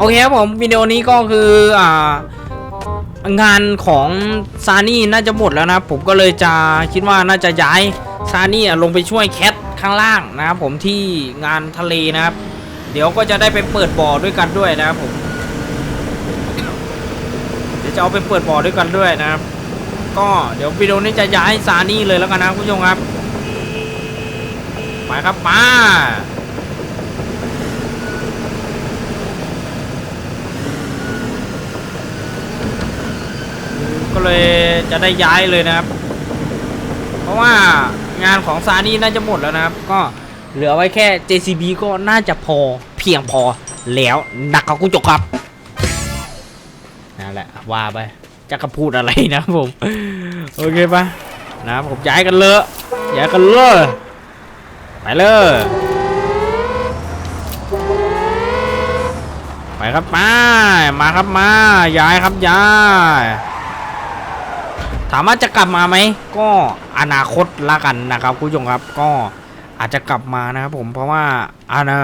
โอเคครับผมวิดีโอนี้ก็คืออ่างานของซานี่น่าจะหมดแล้วนะผมก็เลยจะคิดว่าน่าจะย้ายซานี่ลงไปช่วยแคทข้างล่างนะครับผมที่งานทะเลนะครับ เดี๋ยวก็จะได้ไปเปิดบ่อด้วยกันด้วยนะครับผมเดี๋ยวจะเอาไปเปิดบ่อด้วยกันด้วยนะครับ ก็เดี๋ยววิดีโอนี้จะย้ายซานี่เลยแล้วกันนะคุณผู้ชมครับไปครับมา เลยจะได้ย้ายเลยนะครับ เพราะว่างานของซานี่น่าจะหมดแล้วนะครับ ก็เหลือไว้แค่ JCB ก็น่าจะพอเพียงพอแล้วนะครับคุจกครับนั่นแหละว่าไปจะกระพูดอะไรนะผม โอเคปะนะผมย้ายกันเลยย้ายกันเลยไปเลยไปครับมามาครับมาย้ายครับย้าย ถามว่าจะกลับมาไหม ก็อนาคตละกันนะครับคุณผู้ชมครับ ก็อาจจะกลับมานะครับผมเพราะว่าอานา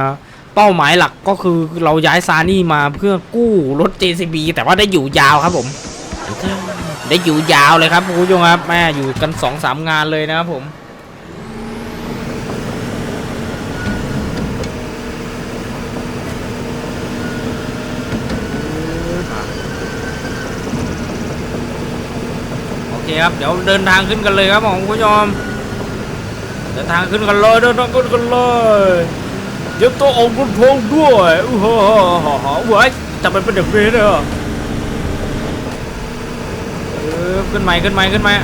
เป้าหมายหลักก็คือเราย้ายซานี่มาเพื่อกู้รถ JCB แต่ว่าได้อยู่ยาวครับผม ได้อยู่ยาวเลยครับคุณผู้ชมครับแม่อยู่กันสองสามงานเลยนะครับผม เคครับ เดี๋ยวเดินทางขึ้นกันเลยครับผมคุณผู้ชมเดินทางขึ้นกันเลยเดินทางขึ้นกันเลยเดี๋ยวตัวองค์คุณพงด้วยโอ้โหเว้ยจะเป็นเป็นอย่างนี้เนอะเออขึ้นใหม่ขึ้นใหม่ขึ้นใหม่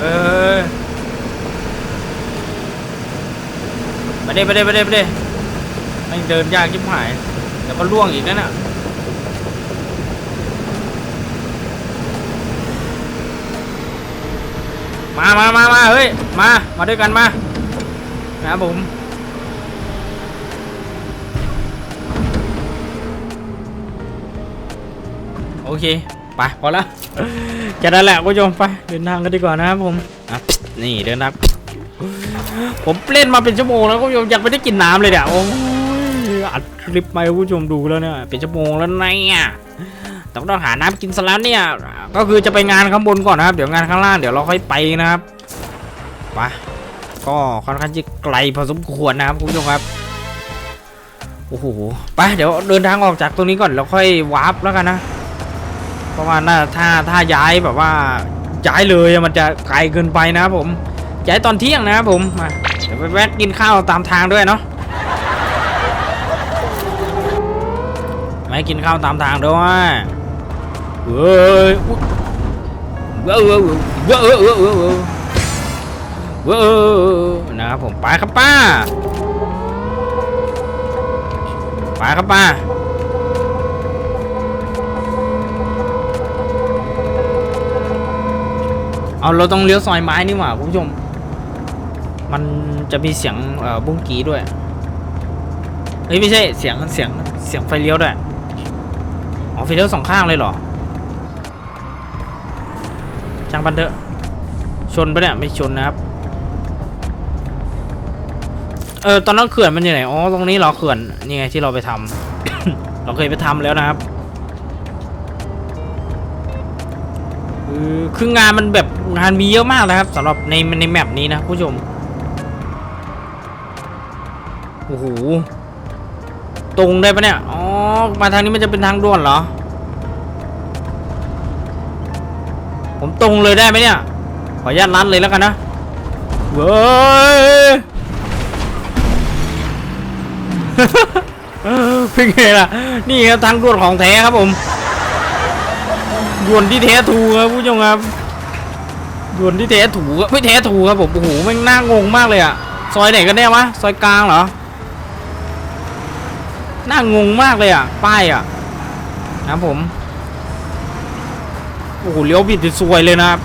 เออไปเด้ไปเด้ไปเด้ไปเด้ไม่เดินยากชิบหายเดี๋ยวก็ล่วงอีกนั่นน่ะ มามามามาเฮ้ย มา มาด้วยกันมานะครับผมโอเค ไป พอแล้วแค่นั้นแหละคุณผู้ชมไปเดินทางกันดีกว่านะครับผมอะนี่เดินทางผมเล่นมาเป็นชั่วโมงแล้วคุณผู้ชมยังไม่ได้กินน้ำเลยเนี่ยโอ้ยอัดคลิปไปคุณผู้ชมดูแล้วเนี่ยเป็นชั่วโมงแล้วเนี่ย ต้องต้องหาน้ำกินซะแล้วเนี่ย ก็คือจะไปงานข้างบนก่อนนะครับ เดี๋ยวงานข้างล่างเดี๋ยวเราค่อยไปนะครับไปก็ค่อนข้างจะไกลพอสมควรนะครับคุณผู้ชมครับ โอ้โห ไปเดี๋ยวเดินทางออกจากตรงนี้ก่อนแล้วค่อยวาร์ปแล้วกันนะ เพราะว่าน่าถ้าถ้าย้ายแบบว่าย้ายเลยมันจะไกลเกินไปนะครับผม ย้ายตอนเที่ยงนะครับผมมาเดี๋ยวไปแวะกินข้าวตามทางด้วยเนาะไม่กินข้าวตามทางด้วย เฮ้ยว้าวว้าเว้าเว้าเว้าวว้านะครับผมไปครับป้าไปครับป้าเอาเราต้องเลี้ยวซอยไม้นี่หว่าคุณผู้ชม มันจะมีเสียงบุ้งกีด้วยเฮ้ยไม่ใช่เสียงเสียงเสียงไฟเลี้ยวด้วย อ๋อไฟเลี้ยวสองข้างเลยเหรอ ช่างบันเถอะ ชนปะเนี่ยไม่ชนนะครับ เออตอนนั้นเขื่อนมันอยู่ไหน อ๋อ ตรงนี้เหรอเขื่อน นี่ไงที่เราไปทำเราเคยไปทำแล้วนะครับคือคืองานมันแบบงานมีเยอะมากนะครับสำหรับในในแมปนี้นะผู้ชม โอ้โห ตรงได้ปะเนี่ย อ๋อ มาทางนี้มันจะเป็นทางด่วนเหรอ ผมตรงเลยได้ไหมเนี่ย ขออนุญาตลัดเลยแล้วกันนะ เว้ยเป็นไงล่ะ นี่ครับทางด่วนของแท้ครับผมดวนที่แท้ถูครับผู้ชมครับดวนที่แท้ถูกไม่แท้ถูครับผมโอ้โหแม่งน่างงมากเลยอะซอยไหนกันแน่วะซอยกลางเหรอน่างงมากเลยอะป้ายอะนะครับผม โอ้โหเลี้ยวผิดสวยเลยนะครับ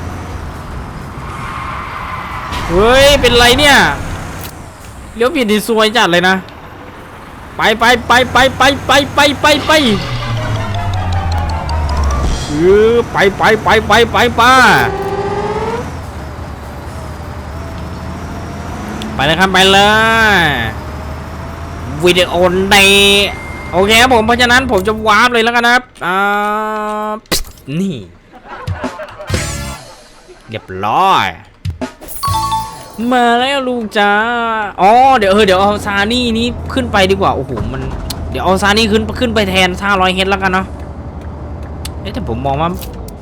เฮ้ยเป็นไรเนี่ยเลี้ยวผิดสวยจัดเลยนะ ไปไปไปไปไปไปไปไปไปเออไปไปไปไปไปป้าไปเลยครับไปเลยวิดีโอในโอเคครับผมเพราะฉะนั้นผมจะวาร์ปเลยแล้วกันนะครับอ่านี่ เรียบร้อย มาแล้วลุงจ้าอ๋อเดี๋ยวเออเดี๋ยวเอาซานี่นี้ขึ้นไปดีกว่าโอ้โหมันเดี๋ยวเอาซานี่ขึ้นขึ้นไปแทนซาร้อยเฮดแล้วกันเนาะเอ๊ะแต่ผมมองว่า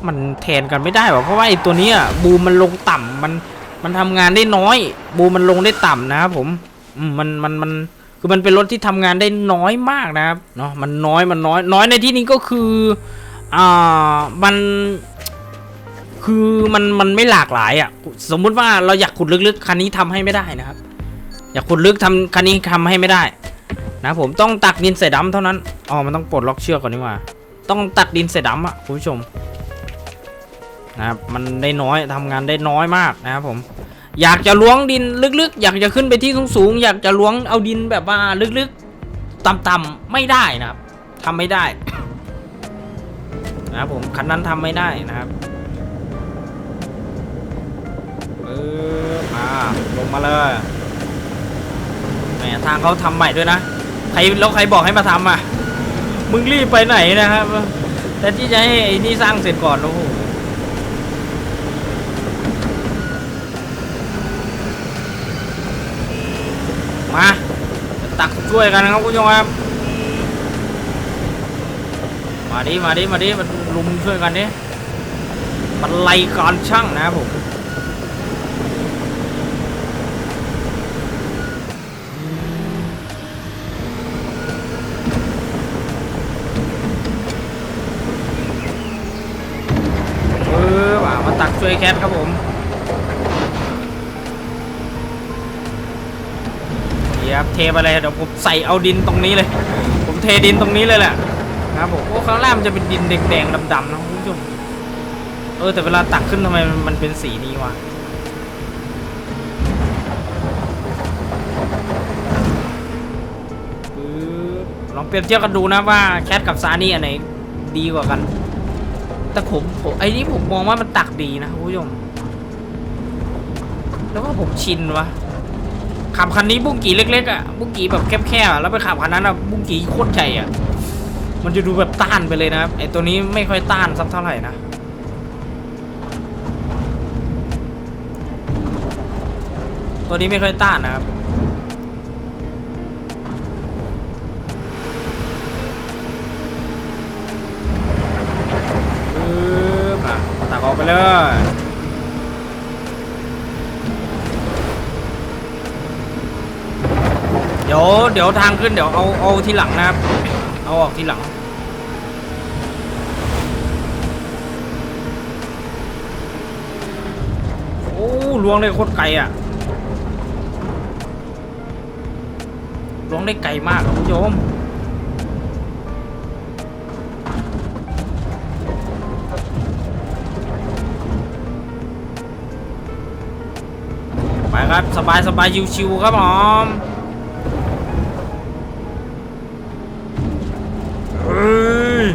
มันแทนกันไม่ได้หรอเพราะว่าไอ้ตัวนี้บูมมันลงต่ำมันมันทำงานได้น้อย บูมมันลงได้ต่ำนะครับผมมมันมันมันคือมันเป็นรถที่ทำงานได้น้อยมากนะครับเนาะมันน้อยมันน้อยน้อยในที่นี้ก็คืออ่ามัน คือมันมันไม่หลากหลายอะ สมมุติว่าเราอยากขุดลึกๆคันนี้ทำให้ไม่ได้นะครับ อยากขุดลึกทำคันนี้ทำให้ไม่ได้ นะผมต้องตักดินใส่ดำเท่านั้นอ๋อมันต้องปลดล็อกเชือกก่อนนี่ว่า ต้องตักดินใส่ดำอะคุณผู้ชมนะครับมันได้น้อยทำงานได้น้อยมากนะครับผม อยากจะล้วงดินลึกๆ อยากจะขึ้นไปที่สูงๆอยากจะล้วงเอาดินแบบว่าลึกๆต่ำๆไม่ได้นะครับทำไม่ได้นะครับผมคันนั้นทำไม่ได้นะครับ ปึ๊บมาลงมาเลยแหมทางเขาทำใหม่ด้วยนะใครแล้วใครบอกให้มาทำอะ มึงรีบไปไหนนะครับ แต่ที่จะให้ไอ้นี่สร้างเสร็จก่อนโอ้โหมาตักช่วยกันนะครับคุณผู้ชมครับมาดิมาดิมาดิมาลุมช่วยกันดิบรรลัยการช่างนะครับผม เออว่ามา ตักช่วยแคทครับผมเดี๋ยวเทไปเลยเดี๋ยวผมใส่เอาดินตรงนี้เลย ผมเทดินตรงนี้เลยแหละนะครับผมโอ้ข้างล่างมันจะเป็นดินแดงๆดำๆนะคุณผู้ชมเออแต่เวลาตักขึ้นทำไมมันเป็นสีนี้วะลองเปรียบเทียบกันดูนะว่าแคทกับซานี่อันไหนดีกว่ากัน แต่ผมผมไอ้นี่ผมมองว่ามันตักดีนะคุณผู้ชมแล้วก็ผมชินวะขับคันนี้บุ้งกี่เล็กๆอะบุ้งกี่แบบแคบๆแล้วไปขับคันนั้นอะบุ้งกี่โคตรใหญ่อะมันจะดูแบบต้านไปเลยนะครับไอ้ตัวนี้ไม่ค่อยต้านสักเท่าไหร่นะตัวนี้ไม่ค่อยต้านนะครับ ปึ๊บอะ ตักออกไปเลยเดี๋ยวเดี๋ยวทางขึ้นเดี๋ยวเอาเอาทีหลังนะครับ เอาออกทีหลัง โอ้ล้วงได้โคตรไกลอะล้วงได้ไกลมากอะคุณผู้ชม ไปครับสบายสบายชิวๆครับผมเฮ้ย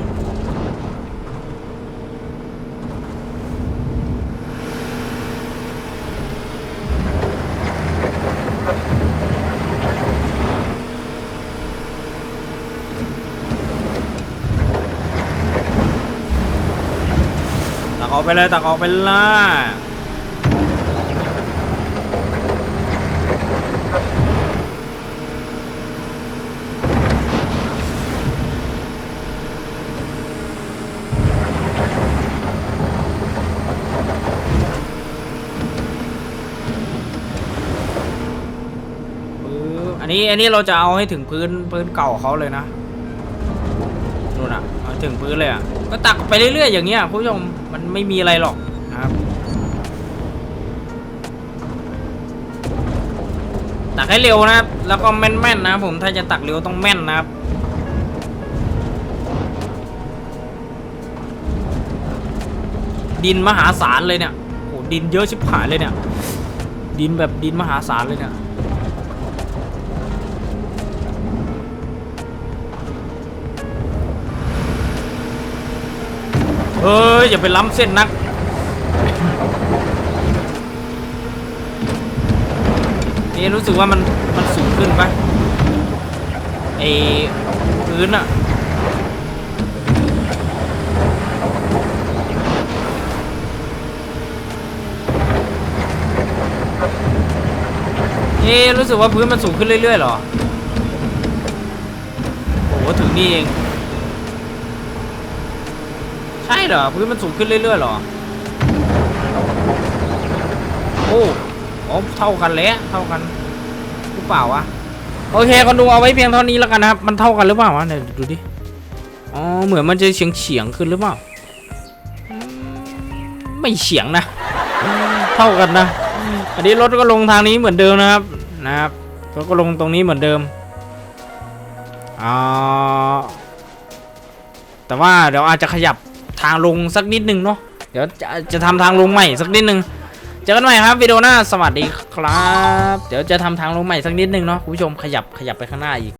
ตักออกไปเลยตักออกไปเลย ปึ๊บอั นี้อันนี้เราจะเอาให้ถึงพื้นพื้นเก่าเขาเลยนะนู่นอะเอาถึงพื้นเลยอะก็ตักไปเรื่อยๆอย่างเงี้ยคุณผู้ชมมันไม่มีอะไรหรอกนะครับตักให้เร็วนะครับ แล้วก็แม่นๆนะผมถ้าจะตักเร็วต้องแม่นนะครับดินมหาศาลเลยเนี่ยโหดินเยอะชิบหายเลยเนี่ย ดินแบบดินมหาศาลเลยเนี่ย เอ้ยอย่าไปล้ำเส้นนัก นี่รู้สึกว่ามันมันสูงขึ้นปะไอพื้นอะเอ๊รู้สึกว่าพื้นมันสูงขึ้นเรื่อยๆหรอ โอ้โหถึงนี่เอง ช่เหรอพื้นมันสูงขึ้นเรื่อยๆเหรอ โอ้อ๋อเท่ากันแล้วเท่ากันหรือเปล่าวะโอเคคนดูเอาไว้เพียงเท่านี้แล้วกันนะครับ มันเท่ากันหรือเปล่าวะเดี๋ยวดูดิอ๋อเหมือนมันจะเฉียงเฉียงขึ้นหรือเปล่า ไม่เฉียงนะ เท่ากันนะ อันนี้รถก็ลงทางนี้เหมือนเดิมนะครับนะครับรถก็ลงตรงนี้เหมือนเดิมอ่าแต่ว่าเดี๋ยวอาจจะขยับ ทางลงสักนิดนึงเนาะเดี๋ยวจะจะทำทางลงใหม่สักนิดนึงเจอกันใหม่ครับวิดีโอหน้าสวัสดีครับ เดี๋ยวจะทำทางลงใหม่สักนิดนึงเนาะคุณผู้ชมขยับขยับไปข้างหน้าอีก